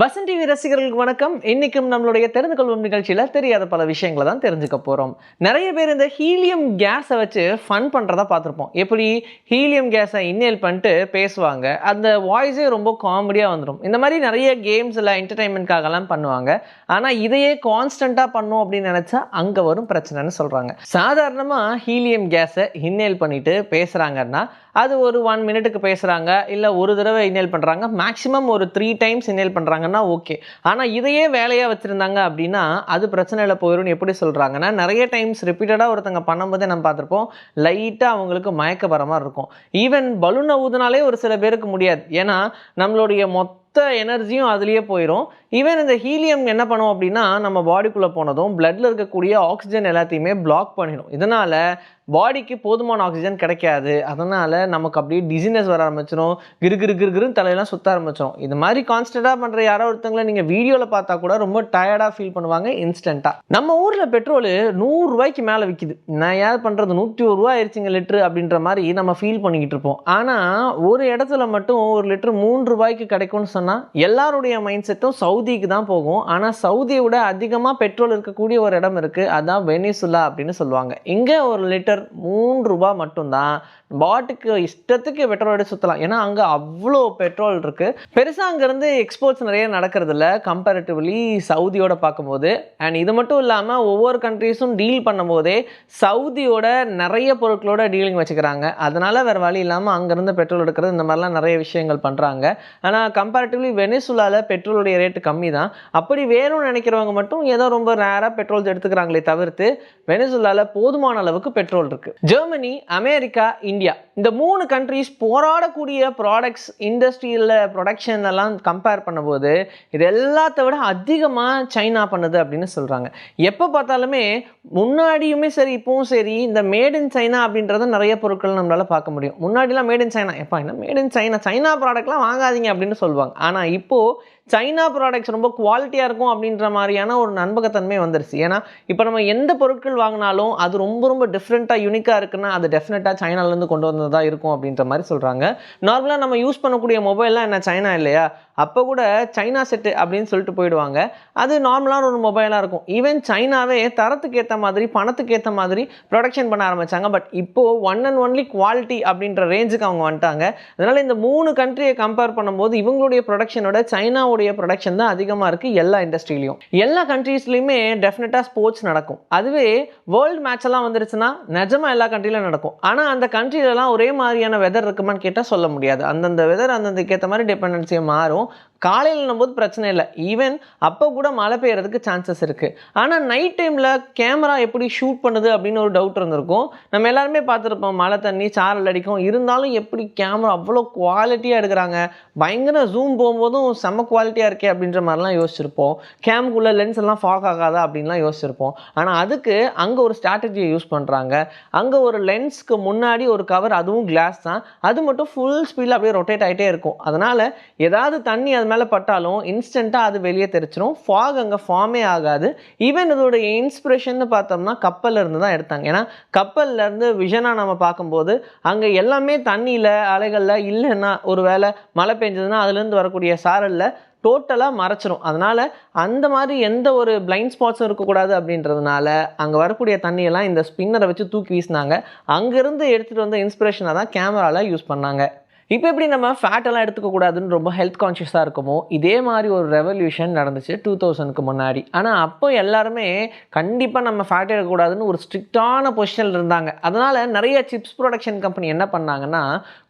Vasan TV ரசிகர்களுக்கு வணக்கம். இன்னைக்கும் நம்மளுடைய தெரிந்து கொள்வோம் நிகழ்ச்சியில் தெரியாத பல விஷயங்களை தான் தெரிஞ்சுக்க போகிறோம் நிறைய பேர் இந்த ஹீலியம் கேஸை வச்சு ஃபன் பண்ணுறதா பார்த்துருப்போம். எப்படி ஹீலியம் கேஸை இன்னேல் பண்ணிட்டு பேசுவாங்க. அந்த வாய்ஸே ரொம்ப காமெடியாக வந்துடும் இந்த மாதிரி நிறைய கேம்ஸில் என்டர்டைன்மெண்ட்காகலாம் பண்ணுவாங்க. ஆனால் இதையே கான்ஸ்டண்ட்டாக பண்ணும் அப்படின்னு நினச்சா அங்கே வரும் பிரச்சனைன்னு சொல்கிறாங்க சாதாரணமாக ஹீலியம் கேஸை இன்னேல் பண்ணிட்டு பேசுகிறாங்கன்னா அது ஒரு ஒன் மினிட்டுக்கு பேசுகிறாங்க இல்லை ஒரு தடவை இன்னேல் பண்ணுறாங்க மேக்ஸிமம் ஒரு த்ரீ டைம்ஸ் இன்னேல் பண்ணுறாங்க வச்சுருந்தாங்கன்னா ஓகே. ஆனால் இதையே வேலையாக வச்சுருந்தாங்க அப்படின்னா அது பிரச்சனையில் போயிடும்னு எப்படி சொல்கிறாங்கன்னா நிறைய டைம்ஸ் ரிப்பீட்டடாக ஒருத்தங்க பண்ணும்போதே நம்ம பார்த்துருப்போம் லைட்டாக அவங்களுக்கு மயக்க வர மாதிரி இருக்கும். ஈவன் பலூனை ஊதுனாலே ஒரு சில பேருக்கு முடியாது. ஏன்னா நம்மளுடைய மொத்த மொத்த எனர்ஜியும் அதுலேயே போயிடும் ஈவன் இந்த ஹீலியம் என்ன பண்ணும் அப்படின்னா நம்ம பாடிக்குள்ளே போனதும் பிளட்டில் இருக்கக்கூடிய ஆக்சிஜன் எல்லாத்தையுமே பிளாக் பண்ணிடும். இதனால் பாடிக்கு போதுமான ஆக்சிஜன் கிடைக்காது. அதனால் நமக்கு அப்படியே டிசினஸ் வர ஆரம்பிச்சிடும் கிரு கிரு கிருன்னு தலையெல்லாம் சுத்த ஆரம்பிச்சிடும் இது மாதிரி கான்ஸ்டண்ட்டாக பண்ணுற யாரோ ஒருத்தங்களை நீங்கள் வீடியோவில் பார்த்தா கூட ரொம்ப டயர்டாக ஃபீல் பண்ணுவாங்க இன்ஸ்டண்ட்டாக நம்ம ஊரில் பெட்ரோல் நூறுரூவாய்க்கு மேலே விற்கிது நான் யார் பண்ணுறது நூற்றி ஒரு ரூபா ஆயிடுச்சுங்க லிட்ரு அப்படின்ற மாதிரி நம்ம ஃபீல் பண்ணிக்கிட்டு இருப்போம். ஆனால் ஒரு இடத்துல மட்டும் ஒரு லிட்டர் மூன்று ரூபாய்க்கு கிடைக்கும்னு சொன்னால் எல்லாருடைய மைண்ட் செட்டும் சவுதிக்கு தான் போகும். ஆனால் சவுதியை விட அதிகமாக பெட்ரோல் இருக்கக்கூடிய ஒரு இடம் இருக்குது அதான் வெனிசுலா அப்படின்னு சொல்லுவாங்க. இங்கே ஒரு லிட்டர் மூன்று ரூபாய் மட்டும்தான். பாட்டுக்கு இஷ்டத்துக்கு பெட்ரோல் எடுத்து சுற்றலாம் ஏன்னா அங்கே அவ்வளோ பெட்ரோல் இருக்குது பெருசாக அங்கேருந்து எக்ஸ்போர்ட்ஸ் நிறைய நடக்கிறது இல்லை கம்பேரிட்டிவ்லி சவுதியோட பார்க்கும்போது. அண்ட் இது மட்டும் இல்லாமல் ஒவ்வொரு கண்ட்ரீஸும் டீல் பண்ணும்போதே சவுதியோட நிறைய பொருட்களோட டீலிங் வச்சுக்கிறாங்க. அதனால் வேறு வழி இல்லாமல் அங்கேருந்து பெட்ரோல் எடுக்கிறது இந்த மாதிரிலாம் நிறைய விஷயங்கள் பண்ணுறாங்க ஆனால் கம்பேரிட்டிவ்லி வெனிசுலாவில் பெட்ரோலுடைய ரேட்டு கம்மி தான் அப்படி வேணும்னு நினைக்கிறவங்க மட்டும் ஏதோ ரொம்ப ரேராக பெட்ரோல்ஸ் எடுத்துக்கிறாங்களே தவிர்த்து வெனிசுலாவில் போதுமான அளவுக்கு பெட்ரோல் இருக்குது ஜெர்மனி அமெரிக்கா இந்தியா. இந்த மூணு கண்ட்ரீஸ் போராடக்கூடிய ப்ராடக்ட்ஸ் இண்டஸ்ட்ரியில் ப்ரொடக்ஷன் எல்லாம் கம்பேர் பண்ணும்போது இது எல்லாத்த விட அதிகமாக சைனா பண்ணுது அப்படின்னு சொல்கிறாங்க எப்போ பார்த்தாலுமே முன்னாடியுமே சரி இப்போவும் சரி இந்த மேட் இன் சைனா அப்படின்றத நிறைய பொருட்கள் நம்மளால் பார்க்க முடியும். முன்னாடிலாம் மேட் இன் சைனா எப்பா என்ன மேட் இன் சைனா சைனா ப்ராடக்ட்லாம் வாங்காதீங்க அப்படின்னு சொல்லுவாங்க. ஆனால் இப்போது சைனா ப்ராடக்ட்ஸ் ரொம்ப குவாலிட்டியாக இருக்கும் அப்படின்ற மாதிரியான ஒரு நண்பகத்தன்மை வந்துருச்சு. ஏன்னா இப்போ நம்ம எந்த பொருட்கள் வாங்கினாலும் அது ரொம்ப ரொம்ப டிஃப்ரெண்ட்டாக யூனிக்காக இருக்குன்னா அது டெஃபினட்டாக சைனாலேருந்து கொண்டு வந்தது இருக்கும் அப்படின்ற மாதிரி சொல்கிறாங்க நார்மலாக நம்ம யூஸ் பண்ணக்கூடிய மொபைல்லாம் என்ன சைனா இல்லையா? அப்போ கூட சைனா செட்டு அப்படின்னு சொல்லிட்டு போயிடுவாங்க. அது நார்மலான ஒரு மொபைலாக இருக்கும். ஈவன் சைனாவே தரத்துக்கு ஏற்ற மாதிரி பணத்துக்கு ஏற்ற மாதிரி ப்ரொடக்ஷன் பண்ண ஆரம்பித்தாங்க பட் இப்போது ஒன் அண்ட் ஒன்லி குவாலிட்டி அப்படின்ற ரேஞ்சுக்கு அவங்க வந்துட்டாங்க. அதனால் இந்த மூணு கண்ட்ரியை கம்பேர் பண்ணும்போது இவங்களுடைய ப்ரொடக்ஷனோட சைனாவுடைய ப்ரொடக்ஷன் தான் அதிகமாக இருக்குது எல்லா இண்டஸ்ட்ரியிலையும் எல்லா கண்ட்ரீஸ்லையுமே டெஃபினட்டாக ஸ்போர்ட்ஸ் நடக்கும். அதுவே வேர்ல்டு மேட்ச் எல்லாம் வந்துருச்சுன்னா நிஜமாக எல்லா கண்ட்ரியிலும் நடக்கும். ஆனால் அந்த கண்ட்ரிலலாம் ஒரே மாதிரியான வெதர் இருக்குமான்னு கேட்டால் சொல்ல முடியாது. அந்தந்த வெதர் அந்தந்தக்கு ஏற்ற மாதிரி டிபெண்டன்சியை மாறும். காலையில் போது பிரச்சனை இல்லை. ஈவன் அப்போ கூட மழை பெய்யறதுக்கு சான்சஸ் இருக்குது ஆனால் நைட் டைமில் கேமரா எப்படி ஷூட் பண்ணுது அப்படின்னு ஒரு டவுட் இருந்திருக்கும். நம்ம எல்லாருமே பார்த்துருப்போம் மழை தண்ணி சாரல் அடிக்கும். இருந்தாலும் எப்படி கேமரா அவ்வளோ குவாலிட்டியாக எடுக்கிறாங்க? பயங்கர ஜூம் போகும்போதும் செம்ம குவாலிட்டியாக இருக்கே அப்படின்ற மாதிரிலாம் யோசிச்சிருப்போம். கேமுக்குள்ளே லென்ஸ் எல்லாம் ஃபாக் ஆகாதா அப்படின்லாம் யோசிச்சிருப்போம். ஆனால் அதுக்கு அங்கே ஒரு ஸ்ட்ராட்டஜியை யூஸ் பண்ணுறாங்க அங்கே ஒரு லென்ஸ்க்கு முன்னாடி ஒரு கவர் அதுவும் கிளாஸ் தான். அது மட்டும் ஃபுல் ஸ்பீடில் அப்படியே ரொட்டேட் ஆகிட்டே இருக்கும். அதனால் ஏதாவது தண்ணி அது மேலே பட்டாலும் இன்ஸ்டண்ட்டாக அது வெளியே தெரிச்சிரும். ஃபாக் அங்கே ஃபார்மே ஆகாது. ஈவன் இதோடைய இன்ஸ்பிரேஷன் பார்த்தோம்னா கப்பல்லேருந்து தான் எடுத்தாங்க. ஏன்னா கப்பல்லேருந்து விஷனாக நம்ம பார்க்கும்போது அங்கே எல்லாமே தண்ணியில் அலைகளில் இல்லைன்னா ஒரு வேளை மழை பெஞ்சதுன்னா அதுலேருந்து வரக்கூடிய சாரலில் டோட்டலாக மறைச்சிரும். அதனால் அந்த மாதிரி எந்த ஒரு பிளைண்ட் ஸ்பாட்ஸும் இருக்கக்கூடாது அப்படின்றதுனால அங்கே வரக்கூடிய தண்ணியெல்லாம் இந்த ஸ்பின்னரை வச்சு தூக்கி வீசினாங்க. அங்கேருந்து எடுத்துகிட்டு வந்த இன்ஸ்பிரேஷனாக தான் கேமராவில் யூஸ் பண்ணாங்க. இப்போ எப்படி நம்ம ஃபேட்டெல்லாம் எடுத்துக்கக்கூடாதுன்னு ரொம்ப ஹெல்த் கான்ஷியஸாக இருக்குமோ இதே மாதிரி ஒரு ரெவல்யூஷன் நடந்துச்சு டூ தௌசண்ட்க்கு முன்னாடி. ஆனால் அப்போ எல்லாருமே கண்டிப்பாக நம்ம ஃபேட் எடுக்கக்கூடாதுன்னு ஒரு ஸ்ட்ரிக்டான பொசிஷனில் இருந்தாங்க. அதனால் நிறைய சிப்ஸ் ப்ரொடக்ஷன் கம்பெனி என்ன பண்ணாங்கன்னா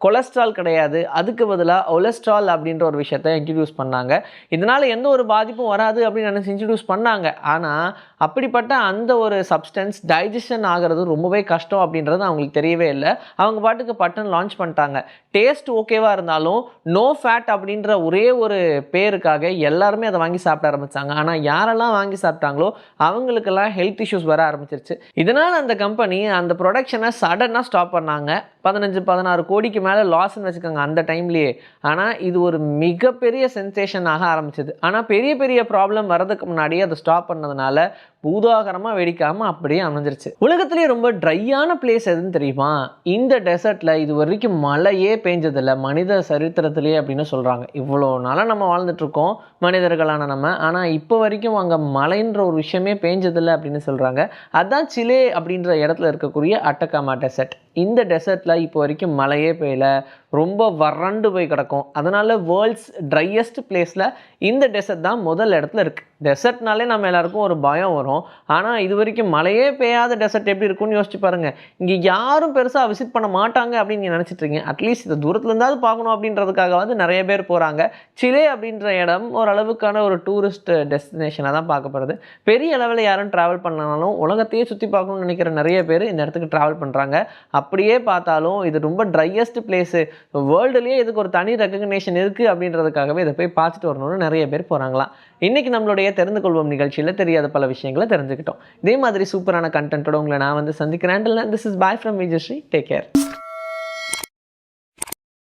கொலஸ்ட்ரால் கிடையாது அதுக்கு பதிலாக ஒலஸ்ட்ரால் அப்படின்ற ஒரு விஷயத்தை இன்ட்ரடியூஸ் பண்ணாங்க. இதனால் எந்த ஒரு பாதிப்பும் வராது அப்படின்னு நினச்சி இன்ட்ரடியூஸ் பண்ணாங்க. ஆனால் அப்படிப்பட்ட அந்த ஒரு சப்ஸ்டன்ஸ் டைஜஷன் ஆகிறது ரொம்பவே கஷ்டம் அப்படின்றது அவங்களுக்கு தெரியவே இல்லை. அவங்க பாட்டுக்கு பட்டன் லான்ச் பண்ணிட்டாங்க. டேஸ்ட் ஓகேவாக இருந்தாலும் நோ ஃபேட் அப்படின்ற ஒரே ஒரு பேருக்காக எல்லாருமே அதை வாங்கி சாப்பிட ஆரம்பித்தாங்க ஆனால் யாரெல்லாம் வாங்கி சாப்பிட்டாங்களோ அவங்களுக்கெல்லாம் ஹெல்த் இஷ்யூஸ் வர ஆரம்பிச்சிருச்சு. இதனால் அந்த கம்பெனி அந்த ப்ரொடக்ஷனை சடனாக ஸ்டாப் பண்ணாங்க. பதினஞ்சு பதினாறு கோடிக்கு மேலே லாஸ்ன்னு வச்சுக்கோங்க அந்த டைம்லேயே ஆனால் இது ஒரு மிகப்பெரிய சென்சேஷன் ஆக ஆரம்பிச்சது. ஆனால் பெரிய பெரிய ப்ராப்ளம் வரதுக்கு முன்னாடியே அதை ஸ்டாப் பண்ணதுனால பூதாகரமாக வெடிக்காமல் அப்படியே அமைஞ்சிருச்சு. உலகத்திலேயே ரொம்ப ட்ரையான பிளேஸ் எதுன்னு தெரியுமா? இந்த டெசர்ட்டில் இது வரைக்கும் மழையே பெஞ்சதில்ல. மனித சரித்திரத்திலேயே அப்படின்னு சொல்கிறாங்க இவ்வளோ நாளாக நம்ம வாழ்ந்துட்டுருக்கோம் மனிதர்களான நம்ம. ஆனால் இப்போ வரைக்கும் அங்கே மழைன்ற ஒரு விஷயமே பேஞ்சதில்லை அப்படின்னு சொல்கிறாங்க அதான் சிலே அப்படின்ற இடத்துல இருக்கக்கூடிய அட்டகாமா டெசர்ட் இந்த டெசர்ட்டில் இப்போ வரைக்கும் மழையே பெய்யல. ரொம்ப வறண்டு போய் கிடக்கும். அதனால் வேர்ல்ட்ஸ் ட்ரையஸ்ட் பிளேஸில் இந்த டெசர்ட் தான் முதல் இடத்துல இருக்குது டெசர்ட்னாலே நம்ம எல்லாருக்கும் ஒரு பயம் வரும். ஆனால் இது வரைக்கும் மழையே பெய்யாத டெசர்ட் எப்படி இருக்கும்னு யோசிச்சு பாருங்கள் இங்கே யாரும் பெருசாக விசிட் பண்ண மாட்டாங்க அப்படின்னு நீங்கள் நினச்சிட்ருக்கீங்க அட்லீஸ்ட் இந்த தூரத்துலேருந்தாவது பார்க்கணும் அப்படின்றதுக்காகவாது நிறைய பேர் போகிறாங்க சிலே அப்படின்ற இடம் ஓரளவுக்கான ஒரு டூரிஸ்ட் டெஸ்டினேஷனாக தான் பார்க்கப்படுது. பெரிய அளவில் யாரும் ட்ராவல் பண்ணாலும் உலகத்தையே சுற்றி பார்க்கணும்னு நினைக்கிற நிறைய பேர் இந்த இடத்துக்கு ட்ராவல் பண்ணுறாங்க அப்படியே பார்த்தாலும் இது ரொம்ப ட்ரையஸ்ட் பிளேஸு வேர்ல்டுலேயே இதுக்கு ஒரு தனி ரெக்கக்னேஷன் இருக்குது அப்படின்றதுக்காகவே இதை போய் பார்த்துட்டு வரணும்னு நிறைய பேர் போகிறாங்களாம் இன்றைக்கி நம்மளுடைய தெரிந்து கொள்வோம் நிகழ்ச்சியில் தெரியாத பல விஷயங்களை தெரிஞ்சுக்கிட்டோம். இதே மாதிரி சூப்பரான கண்டென்ட்டோட உங்களை நான் வந்து சந்திக்கிறேன். This is bye from Vijayasri take care